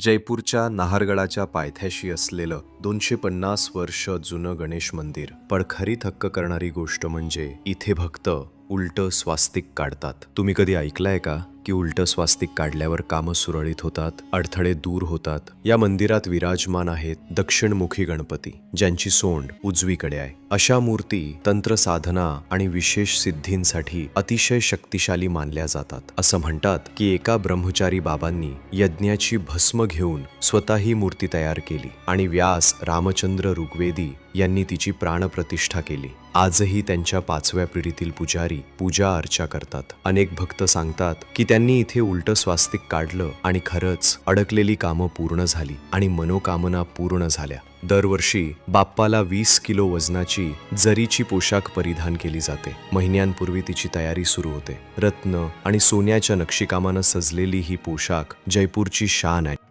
जयपूरच्या नाहरगडाच्या पायथ्याशी असलेलं दोनशे पन्नास वर्ष जुनं गणेश मंदिर. पण खरी थक्क करणारी गोष्ट म्हणजे इथे भक्त उलट स्वास्तिक काढतात. तुम्ही कधी ऐकलंय का की उलट स्वास्तिक काढल्यावर कामं सुरळीत होतात अडथळे दूर होतात? या मंदिरात विराजमान आहेत दक्षिणमुखी गणपती ज्यांची सोंड उजवीकडे आहे. अशा मूर्ती तंत्र साधना आणि विशेष सिद्धींसाठी अतिशय शक्तिशाली मानल्या जातात. असं म्हणतात की एका ब्रह्मचारी बाबांनी यज्ञाची भस्म घेऊन स्वतः ही मूर्ती तयार केली आणि व्यास रामचंद्र ऋग्वेदी यांनी तिची प्राणप्रतिष्ठा केली. आजही त्यांच्या पाचव्या पिढीतील पुजारी पूजा अर्चा करतात. अनेक भक्त सांगतात की त्यांनी इथे उलट स्वास्तिक काढलं आणि खरंच अडकलेली कामं पूर्ण झाली आणि मनोकामना पूर्ण झाल्या. दरवर्षी बाप्पाला वीस किलो वजनाची जरीची पोशाख परिधान केली जाते. महिन्यांपूर्वी तिची तयारी सुरू होते. रत्न आणि सोन्याच्या नक्षीकामानं सजलेली ही पोशाख जयपूरची शान आहे.